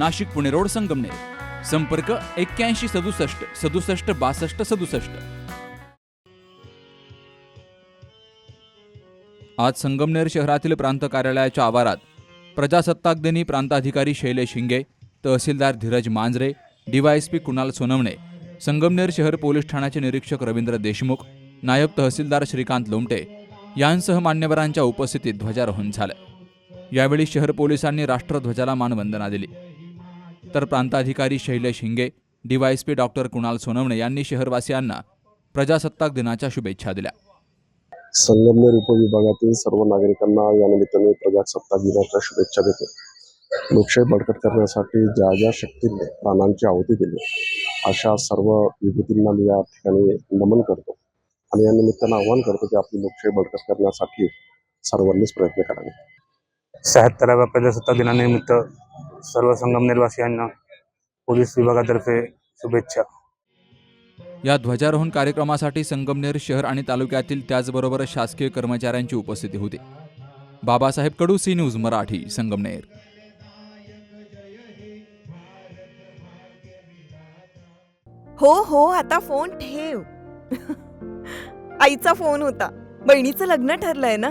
Nashik Pune road Sangamner. संपर्क एक्क्याऐंशी सदुसष्ट सदुसष्ट बासष्ट सदुसष्ट. आज संगमनेर शहरातील प्रांत कार्यालयाच्या आवारात प्रजासत्ताक दिनी प्रांताधिकारी शैलेश हिंगे तहसीलदार धीरज मांजरे डीवायएसपी कुणाल सोनवणे संगमनेर शहर पोलीस ठाण्याचे निरीक्षक रवींद्र देशमुख नायब तहसीलदार श्रीकांत लोमटे यांसह मान्यवरांच्या उपस्थितीत ध्वजारोहण झालं. यावेळी शहर पोलिसांनी राष्ट्रध्वजाला मानवंदना दिली. तर प्रांताधिकारी शैलेश हिंगे डीवायएसपी डॉक्टर कुणाल सोनवणे यांनी शहरवासियांना प्रजासत्ताक दिनाच्या शुभेच्छा दिल्या. संगमनेर उपविभागातील सर्व नागरिकांना या निमित्ताने प्रजासत्ताक दिनाच्या शुभेच्छा देतो. लोकशाही बळकट करण्यासाठी ज्या ज्या शक्तींनी प्राणांची आहुती दिली अशा सर्व विभूतींना मी या ठिकाणी नमन करतो आणि या निमित्तानं आवाहन करतो की आपली लोकशाही बळकट करण्यासाठी सर्वांनीच प्रयत्न करावे. शहात्तराव्या प्रजासत्ताक दिनानिमित्त सर्व संगमनेरवासियांना पोलीस विभागातर्फे शुभेच्छा. या ध्वजारोहण कार्यक्रमासाठी संगमनेर शहर आणि तालुक्यातील त्याचबरोबर शासकीय कर्मचाऱ्यांची उपस्थिती होती. Babasaheb Kadu C news Marathi Sangamner. हो हो आता फोन ठेव. आईचा फोन होता. बहिणीचं लग्न ठरलंय ना?